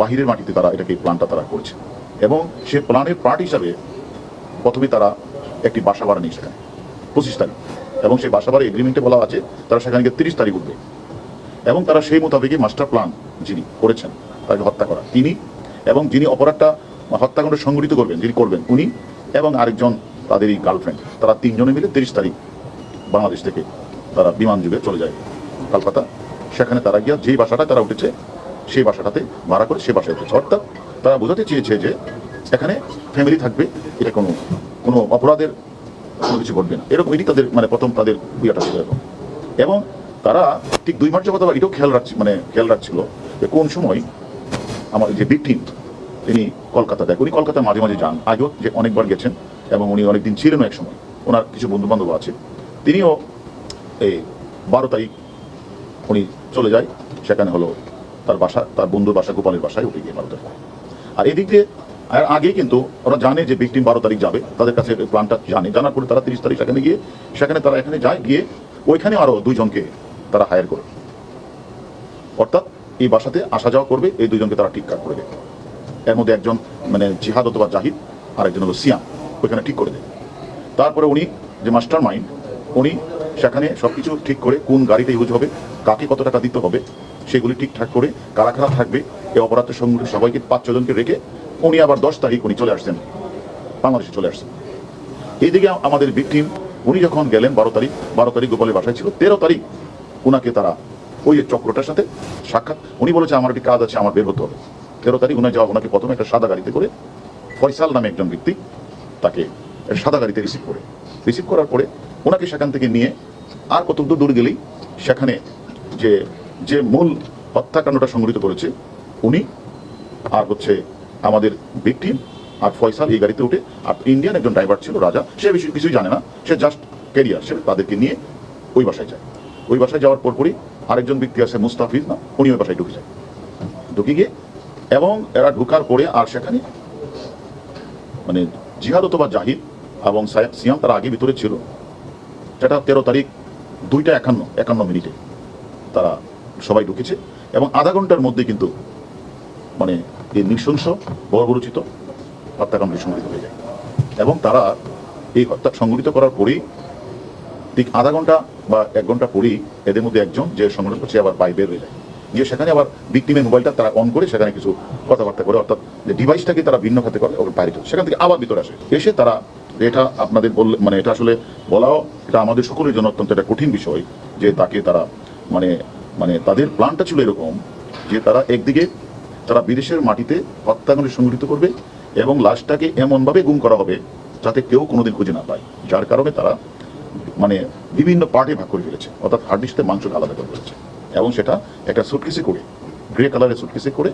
বাহিরের মাটিতে তারা এটাকে প্ল্যানটা তারা করছে। এবং সে প্ল্যানের পার্ট হিসাবে প্রথমে তারা একটি বাসা ভাড়া নিয়ে সেখানে পঁচিশ তারিখ। এবং সেই বাসা ভাড়া এগ্রিমেন্টে বলা আছে, তারা সেখানে তিরিশ তারিখ উঠবে। এবং তারা সেই মোতাবেকই মাস্টার প্ল্যান যিনি করেছেন, তাকে হত্যা করা। তিনি এবং যিনি অপরাধটা হত্যাকাণ্ড সংগঠিত করবেন, যিনি করবেন উনি এবং আরেকজন তাদেরই গার্লফ্রেন্ড তারা তিনজনে মিলে তিরিশ তারিখ বাংলাদেশ থেকে তারা বিমান যুগে চলে যায় কলকাতা। সেখানে তারা গিয়া যেই বাসাটা তারা উঠেছে সেই বাসাটাতে ভাড়া করে সে বাসায় উঠেছে অর্থাৎ তারা বোঝাতে চেয়েছে যে এখানে ফ্যামিলি থাকবে, এটা কোনো কোনো অপরাধের কোনো কিছু ঘটবে না। এরকম এটি তাদের মানে প্রথম তাদের ইয়েটা ছিল এরকম। এবং তারা ঠিক দুই মাস যাবত আবার এটাও খেয়াল রাখছে মানে খেয়াল রাখছিল যে কোন সময় আমার যে ভিকটিম তিনি কলকাতা দেখ উনি কলকাতা মাঝে মাঝে যান। আগেও যে অনেকবার গেছেন এবং উনি অনেকদিন ছিলেন এক সময়। ওনার কিছু বন্ধু বান্ধব আছে। তিনিও এই বারো তারিখ উনি চলে যায়, সেখানে হলো তার বাসা, তার বন্ধুর বাসা, গোপালের বাসায় উঠে গিয়ে বারো তারিখ আর এদিক দিয়ে, আর আগে কিন্তু ওরা জানে যে ভিকটিম বারো তারিখ যাবে, তাদের কাছে প্ল্যানটা জানে। জানার পরে তারা তিরিশ তারিখ সেখানে গিয়ে, সেখানে তারা এখানে যায় গিয়ে, ওইখানে আরও দুইজনকে তারা হায়ার করে। অর্থাৎ এই বাসাতে আসা যাওয়া করবে, এই দুইজনকে তারা ঠিক করে দেয় এর মধ্যে একজন মানে জিহাদ অথবা জাহিদ আর একজন হলো সিয়াম, ওইখানে ঠিক করে দেয় তারপরে উনি যে মাস্টার মাইন্ড উনি সেখানে সবকিছু ঠিক করে কোন গাড়িতে ইউজ হবে, কাকে কত টাকা দিতে হবে সেগুলি ঠিকঠাক করে কারা কারা থাকবে। এই অপরাধের সঙ্গে সবাইকে পাঁচ ছজনকে রেখে উনি আবার দশ তারিখ উনি চলে আসছেন। বাংলাদেশে চলে আসছেন। এইদিকে আমাদের ভিকটিম উনি যখন গেলেন বারো তারিখ বারো তারিখ গোপালের বাসায় ছিল, তেরো তারিখ উনাকে তারা ওই চক্রটার সাথে সাক্ষাৎ, উনি বলেছে, আমার একটি কাজ আছে, আমার বের হতে হবে। তেরো তারিখ উনি যাওয়া ওনাকে প্রথমে একটা সাদা গাড়িতে করে ফয়সাল নামে একজন ব্যক্তি তাকে সাদা গাড়িতে রিসিভ করে। রিসিভ করার পরে ওনাকে সেখান থেকে নিয়ে আর কত দূর দূর গেলেই সেখানে যে যে মূল হত্যাকাণ্ডটা সংঘটিত করেছে, উনি আর হচ্ছে আমাদের ভিকটিম আর ফয়সাল এই গাড়িতে উঠে, আর ইন্ডিয়ান একজন ড্রাইভার ছিল, রাজা, সে বেশি কিছুই জানে না। সে জাস্ট ক্যারিয়ার সে তাদেরকে নিয়ে ওই বাসায় যায়। ওই বাসায় যাওয়ার পরপরই আরেকজন ব্যক্তি আছে মুস্তাফিজ না, উনি ওই বাসায় ঢুকে যায়। ঢুকে গিয়ে এবং এরা ঢুকার পরে আর সেখানে মানে জিহাদ অথবা জাহিদ এবং সিয়াম তারা আগে ভিতরে ছিল। সেটা তেরো তারিখ দুইটা একান্ন একান্ন মিনিটে তারা সবাই ঢুকেছে এবং আধা ঘণ্টার মধ্যে কিন্তু মানে এই নৃশংস, বর্বরচিত হত্যাকাণ্ড সংঘটিত হয়ে যায়। এবং তারা এই হত্যা সংঘটিত করার পরেই ঠিক আধা ঘণ্টা বা এক ঘণ্টা পরেই এদের মধ্যে একজন যে সংগঠন করছে আবার বাই বের হয়ে যায়। গিয়ে সেখানে আবার ভিক্টিমের মোবাইলটা তারা অন করে সেখানে কিছু কথাবার্তা করে, অর্থাৎ যে ডিভাইসটাকে তারা ভিন্ন খাতে করে ওর বাইরে চলে সেখান থেকে আবার ভিতরে আসে। এসে তারা, এটা আপনাদের বললে মানে এটা আসলে বলাও, এটা আমাদের সকলের জন্য অত্যন্ত একটা কঠিন বিষয় যে তাকে তারা মানে মানে তাদের প্ল্যানটা ছিল এরকম যে তারা একদিকে তারা বিদেশের মাটিতে হত্যাকাণ্ড সংঘটিত করবে এবং লাশটাকে এমনভাবে গুম করা হবে যাতে কেউ কোনোদিন খুঁজে না পায়, যার কারণে তারা মানে বিভিন্ন পার্টে ভাগ করে ফেলেছে, অর্থাৎ হাড্ডির সাথে মাংসকে আলাদা করে ফেলেছে। এবং সেটা একটা সুটকেসে করে গ্রে কালারের সুটকেসে করে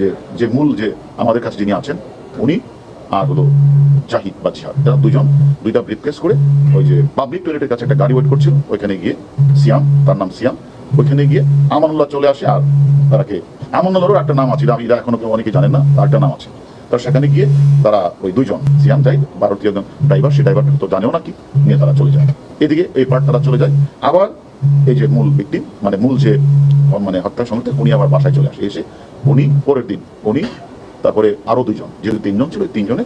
যে যে মূল যে আমাদের কাছে যিনি আছেন, উনি আর হলো জাহিদ বা জিহাদ, তারা দুজন। দুইটা ব্রিফকেস করে ওই যে পাবলিক টয়লেটের কাছে একটা গাড়ি ওয়েট করছিল, ওইখানে গিয়ে সিয়াম, তার নাম সিয়াম, ওইখানে গিয়ে আমানুল্লাহ চলে আসে আর তারাকে আমানুল্লাহরও একটা নাম আছে আমি, এটা এখনও কেউ অনেকে জানেন না, তার একটা নাম আছে। তার সেখানে গিয়ে তারা ওই দুইজন, সিয়াম যাই ভারতীয় একজন ড্রাইভার সেই ড্রাইভারটা তো জানেও নাকি নিয়ে তারা চলে যায়। এদিকে এই পার্ট তারা চলে যায়। আবার এই যে মূল ব্যক্তি মানে মূল যে মানে হত্যা সংগঠন উনি আবার বাসায় চলে আসে। এসে উনি পরের দিন, উনি তারপরে আরও দুইজন। যেহেতু তিনজন ছিল, তিনজনে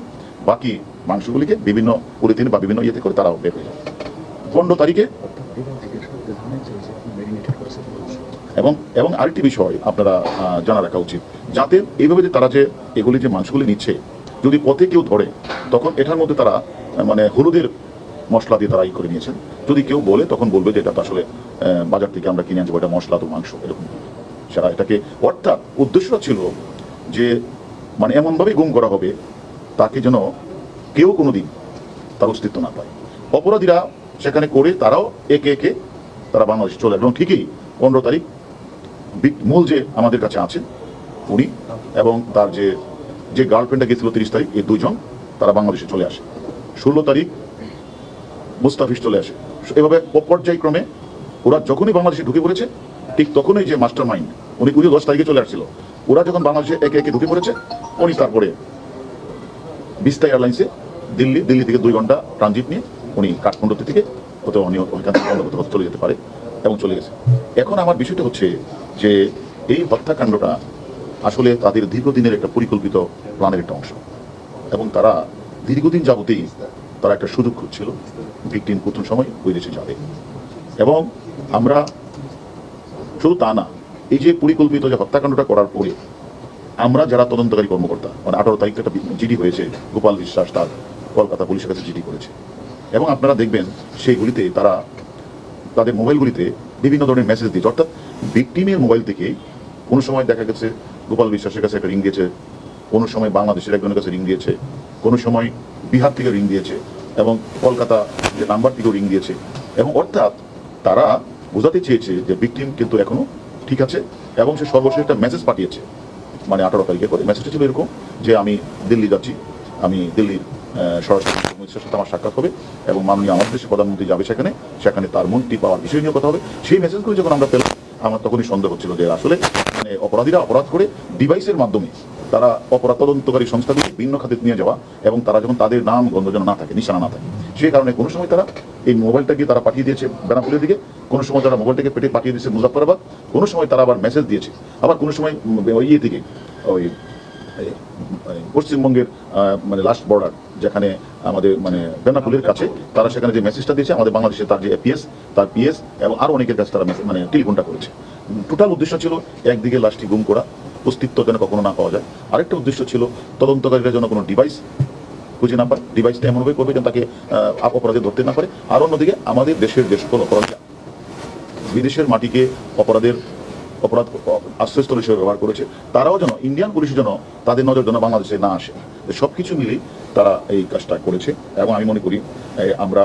বাকি মাংসগুলিকে বিভিন্ন পলিথিন বা বিভিন্ন ইয়েতে করে তারাও বের হয়ে যায়। পনেরো তারিখে এবং এবং আরেকটি বিষয় আপনারা জানা রাখা উচিত। যাতে এইভাবে যে তারা যে এগুলি যে মাংসগুলি নিচ্ছে, যদি পথে কেউ ধরে, তখন এটার মধ্যে তারা মানে হলুদের মশলা দিয়ে তারা ই করে নিয়েছেন। যদি কেউ বলে, তখন বলবে যে এটা আসলে বাজার থেকে আমরা কিনে আনছি এটা মশলা তো মাংস, এরকম। সেটা এটাকে, অর্থাৎ উদ্দেশ্যটা ছিল যে মানে এমনভাবে গুম করা হবে, তাকে যেন কেউ কোনোদিন তার অস্তিত্ব না পায়। অপরাধীরা সেখানে করে তারাও একে একে তারা বাংলাদেশে চলে এবং ঠিকই পনেরো তারিখ মূল যে আমাদের কাছে আছেন উনি এবং তার যে যে গার্লফ্রেন্ডটা গেছিল তিরিশ তারিখ, এই দুজন তারা বাংলাদেশে চলে আসে। ষোলো তারিখ মুস্তাফিজ চলে আসে। এভাবে পর্যায়ক্রমে ওরা যখনই বাংলাদেশে ঢুকে পড়েছে, ঠিক তখনই যে মাস্টার মাইন্ড উনি পুজো দশ তারিখে চলে আসছিল। ওরা যখন বাংলাদেশে একে একে ঢুকে পড়েছে, উনি তারপরে বিস্তা এয়ারলাইন্সে দিল্লি দিল্লি থেকে দুই ঘণ্টা ট্রানজিট নিয়ে উনি কাঠমান্ডু থেকে হতে উনি ওইখান কোথাও চলে যেতে পারে এবং চলে গেছে। এখন আমার বিষয়টা হচ্ছে যে এই হত্যাকাণ্ডটা আসলে তাদের দীর্ঘদিনের একটা পরিকল্পিত প্ল্যানের একটা অংশ। এবং তারা দীর্ঘদিন যাবতেই তারা একটা সুযোগ খুঁজছিল, ভিকটিম প্রথম সময় ওই দেশে যাবে। এবং আমরা শুধু তা না এই যে পরিকল্পিত যে হত্যাকাণ্ডটা করার পরে আমরা যারা তদন্তকারী কর্মকর্তা মানে আঠারো তারিখ একটা জিডি হয়েছে, গোপাল বিশ্বাস তার কলকাতা পুলিশের কাছে জিডি করেছে। এবং আপনারা দেখবেন সেইগুলিতে তারা তাদের মোবাইলগুলিতে বিভিন্ন ধরনের মেসেজ দিয়েছে। অর্থাৎ ভিকটিমের মোবাইল থেকে কোনো সময় দেখা গেছে গোপাল বিশ্বাসের কাছে একটা রিং দিয়েছে, কোনো সময় বাংলাদেশের একজনের কাছে রিং দিয়েছে, কোনো সময় বিহার থেকে রিং দিয়েছে এবং কলকাতা যে নাম্বার থেকেও রিং দিয়েছে। এবং অর্থাৎ তারা বোঝাতে চেয়েছে যে ভিকটিম কিন্তু এখনও ঠিক আছে? এবং সে সর্বশেষ একটা মেসেজ পাঠিয়েছে মানে আঠারো তারিখে করে। মেসেজটা ছিল এরকম যে আমি দিল্লি যাচ্ছি, আমি দিল্লির সরাসরি মুখ্যমন্ত্রীর সাথে আমার সাক্ষাৎ হবে এবং মাননীয় আমাদের দেশের প্রধানমন্ত্রী যাবে সেখানে সেখানে তার মন্ত্রী পাওয়ার বিষয় নিয়ে কথা হবে। সেই মেসেজগুলো যখন আমরা পেলাম, আমার তখনই সন্দেহ হচ্ছিল যে আসলে মানে অপরাধীরা অপরাধ করে ডিভাইসের মাধ্যমে তারা অপরাধ তদন্তকারী সংস্থাগুলি ভিন্ন খাতে নিয়ে যাওয়া এবং তারা যখন তাদের নাম, গন্ধ না থাকে, নিশানা না থাকে সেই কারণে কোনো সময় তারা এই মোবাইলটাকে তারা পাঠিয়ে দিয়েছে বেনাপুলের দিকে। কোনো সময় তারা মোবাইলটাকে পেটে পাঠিয়ে দিয়েছে মুজাফরাবাদ কোনো সময় তারা আবার মেসেজ দিয়েছে। আবার কোনো সময় ওই ইয়ে দিকে ওই মানে পশ্চিমবঙ্গের মানে লাস্ট বর্ডার যেখানে আমাদের মানে বেনাপুলের কাছে, তারা সেখানে যে মেসেজটা দিয়েছে, আমাদের বাংলাদেশে তার যে পিএস তার পিএস এবং আরও অনেকের কাছে তারা মানে টেলিফোনটা করেছে। টোটাল উদ্দেশ্য ছিল একদিকে লাশটি গুম করা, অস্তিত্ব যেন কখনো না পাওয়া যায়। আরেকটা উদ্দেশ্য ছিল তদন্তকারীরা যেন কোনো ডিভাইস খুঁজে না পায়। ডিভাইসটা এমনভাবে করবে যেন তাকে অপরাধে ধরতে না পারে। আর অন্যদিকে আমাদের দেশের যে সকল অপরাধীরা বিদেশের মাটিকে অপরাধের অপরাধ, আশ্রয়স্থল হিসেবে ব্যবহার করেছে, তারাও যেন ইন্ডিয়ান পুলিশের জন্য তাদের নজর যেন বাংলাদেশে না আসে। সব কিছু মিলেই তারা এই কাজটা করেছে এবং আমি মনে করি আমরা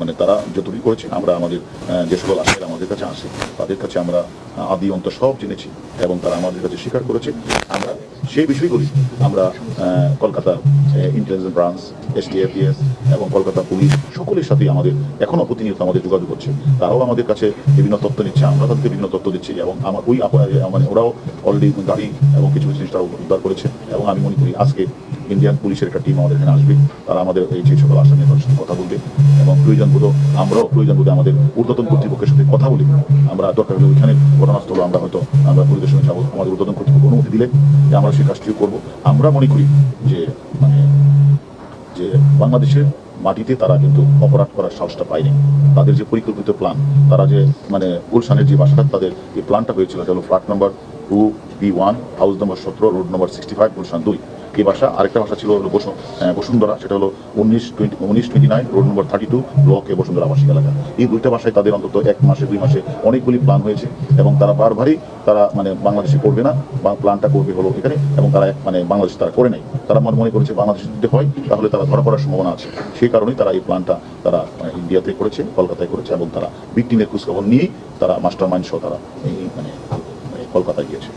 মানে তারা যতটুকু করেছে, আমরা আমাদের যে সকল আশের আমাদের কাছে আসে, তাদের কাছে আমরা আদি অন্ত সব জেনেছি এবং তারা আমাদের কাছে স্বীকার করেছে। আমরা সেই বিষয়গুলি আমরা কলকাতা ইন্টেলিজেন্স ব্রাঞ্চ এসটিএফিএস এবং কলকাতা পুলিশ সকলের সাথে আমাদের এখনও প্রতিনিয়ত আমাদের যোগাযোগ করছে। তারাও আমাদের কাছে বিভিন্ন তথ্য নিচ্ছে আমরা তাদেরকে বিভিন্ন তথ্য দিচ্ছি এবং আমার ওই মানে ওরাও অলরেডি গাড়ি এবং কিছু কিছু জিনিস তারা উদ্ধার করেছে এবং আমি মনে করি আজকে ইন্ডিয়ান পুলিশের একটা টিম আমাদের এখানে আসবে। তারা আমাদের এই যে সকল আসামি সাথে কথা বলবে এবং প্রয়োজন বোধ আমরাও প্রয়োজন বোধে আমাদের ঊর্ধ্বতন কর্তৃপক্ষের সাথে কথা বলি। আমরা দরকার হলে ওইখানে ঘটনাস্থল আমরা হয়তো আমরা পরিদর্শনে যাব। আমাদের ঊর্ধ্বতন কর্তৃপক্ষ অনুমতি দিলে যে আমরা সেই কাজটিও করব। আমরা মনে করি যে মানে যে বাংলাদেশের মাটিতে তারা কিন্তু অপরাধ করার সাহসটা পায়নি। তাদের যে পরিকল্পিত প্ল্যান তারা যে মানে গুলশানের যে বাসাটা, তাদের যে প্ল্যানটা হয়েছিল, এটা হলো flat number two B one house number সতেরো road number sixty five Gulshan দুই। এই বাসা আরেকটা বাসা ছিল হলো বসু- বসুন্ধরা, সেটা হলো উনিশ টোয়েন্টি উনিশ twenty nine, road number thirty two block A Bashundhara আবাসিক এলাকা। এই দুইটা বাসায় তাদের অন্তত এক মাসে, দুই মাসে অনেকগুলি প্ল্যান হয়েছে এবং তারা বারবারই তারা মানে বাংলাদেশে করবে না, বা প্ল্যানটা করবে হলো এখানে এবং তারা মানে বাংলাদেশ তারা করে নাই। তারা মনে মনে করেছে বাংলাদেশ যদি হয়, তাহলে তারা ধরা পড়ার সম্ভাবনা আছে। সেই কারণেই তারা এই প্ল্যানটা তারা ইন্ডিয়াতে করেছে, কলকাতায় করেছে এবং তারা ভিক্টিমের খোঁজখবর নিয়েই তারা মাস্টার মাইন্ড সহ তারা এই মানে মানে কলকাতায় গিয়েছে।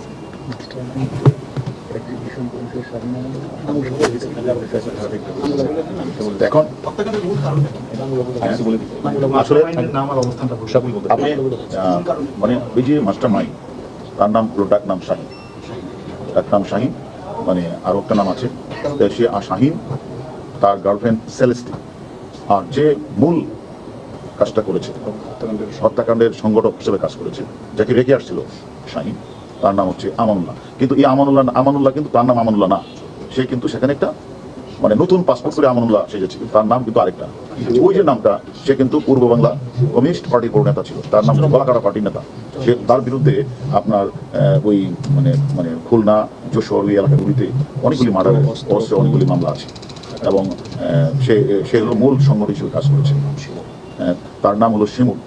মানে ওই যে মাস্টার মাইন্ড তার নাম হলো ডাক নাম শাহিন। ডাক নাম শাহিন মানে আরও একটা নাম আছে সে আর শাহিন, তার গার্লফ্রেন্ড সেলেস্টি আর যে মূল কাজটা করেছে, হত্যাকাণ্ডের সংগঠক হিসেবে কাজ করেছে, যাকে রেখে আসছিল শাহিন তার নাম হচ্ছে আমানুল্লাহ। কিন্তু এই আমানুল্লাহ আমানুল্লাহ কিন্তু তার নাম আমানুল্লাহ না। সে কিন্তু সেখানে একটা মানে নতুন পাসপোর্ট করে আমানুল্লাহ সেজেছে তার নাম কিন্তু আরেকটা। ওই যে নামটা, সে কিন্তু পূর্ব বাংলা কমিউনিস্ট পার্টির বড় নেতা ছিল। তার নাম গলাকাটা পার্টির নেতা। সে তার বিরুদ্ধে আপনার ওই মানে মানে খুলনা, যশোর ওই এলাকাগুলিতে অনেকগুলি মার্ডার অবশ্যই অনেকগুলি মামলা আছে। এবং সে সে মূল সংগঠন হিসেবে কাজ করেছে। তার নাম হলো শিমুল।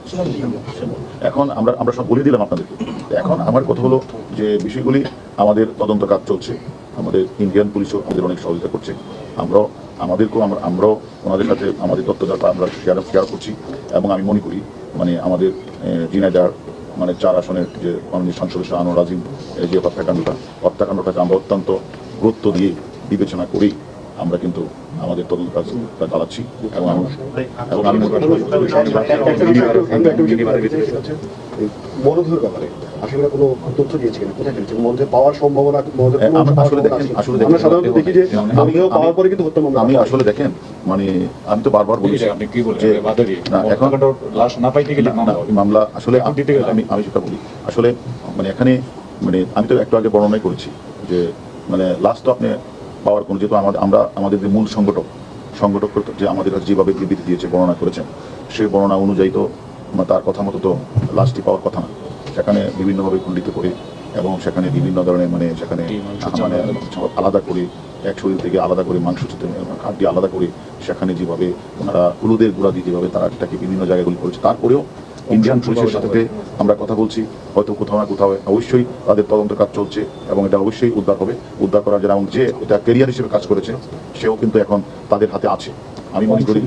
এখন আমরা আমরা সব বলে দিলাম আপনাদেরকে। এখন আমার কথা হলো যে বিষয়গুলি আমাদের তদন্ত কাজ চলছে। আমাদের ইন্ডিয়ান পুলিশও আমাদের অনেক সহযোগিতা করছে। আমরাও, আমাদেরকেও আমরা, আমরাও ওনাদের সাথে আমাদের তথ্যদাতা আমরা শেয়ার শেয়ার করছি। এবং আমি মনে করি মানে আমাদের জিনাইদার মানে চার আসনের যে মাননীয় সংসদ আনোয়ার আজিম যে হত্যাকাণ্ডটা, হত্যাকাণ্ডটাকে আমরা অত্যন্ত গুরুত্ব দিয়ে বিবেচনা করেই আমরা কিন্তু আমাদের তদন্ত কাজটা চালাচ্ছি এবং আমি এবং আমি ব্যাপারে আসলে কোনো তথ্য দিয়েছে কিনা কোথায় দিয়েছে মরদেহ পাওয়ার সম্ভাবনা মরদেহ কোনো আমরা পাওয়ার আসলে দেখেন, আসলে দেখেন, সাধারণত দেখি যে আমি- পাওয়ার পরে কিন্তু হত্যা আমি আসলে দেখেন মানে আমি তো বারবার বলেছি। আপনি কি বলছেন? এখন লাশ না পাইতে গেলে না, মামলা আসলে আমি আমি যেটা বলি আসলে মানে এখানে মানে আমি তো একটু আগে বর্ণনাই করেছি যে মানে লাস্ট তো আপনি পাওয়ার কোনো যেহেতু আমাদের আমরা আমাদের যে মূল সংগঠক সংগঠক যে আমাদের যেভাবে বিবৃতি দিয়েছে বর্ণনা করেছেন সেই বর্ণনা অনুযায়ী তো তার কথা মতো তো লাস্টটি পাওয়ার কথা না। সেখানে বিভিন্নভাবে খণ্ডিত করে এবং সেখানে বিভিন্ন ধরনের মানে সেখানে মানে আলাদা করে এক শরীর থেকে আলাদা করে মাংস খাদ্য আলাদা করে সেখানে যেভাবে ওনারা হলুদের গুঁড়া দিয়ে যেভাবে তারা এটাকে বিভিন্ন জায়গাগুলি করেছে তারপরেও ইন্ডিয়ান পুলিশের সাথে আমরা কথা বলছি, হয়তো কোথাও না কোথাও অবশ্যই তাদের তদন্ত কাজ চলছে এবং এটা অবশ্যই উদ্ধার হবে। উদ্ধার করার জন্য এবং যে এটা কেরিয়ার হিসেবে কাজ করেছে, সেও কিন্তু এখন তাদের হাতে আছে। আমি মনে করি,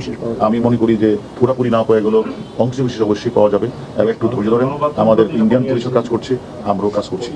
আমি মনে করি যে পুরোপুরি না হয়ে গেলেও অংশ বিশেষ অবশ্যই পাওয়া যাবে। এবং একটু ধৈর্য ধরেন, আমাদের ইন্ডিয়ান পুলিশও কাজ করছে, আমরাও কাজ করছি।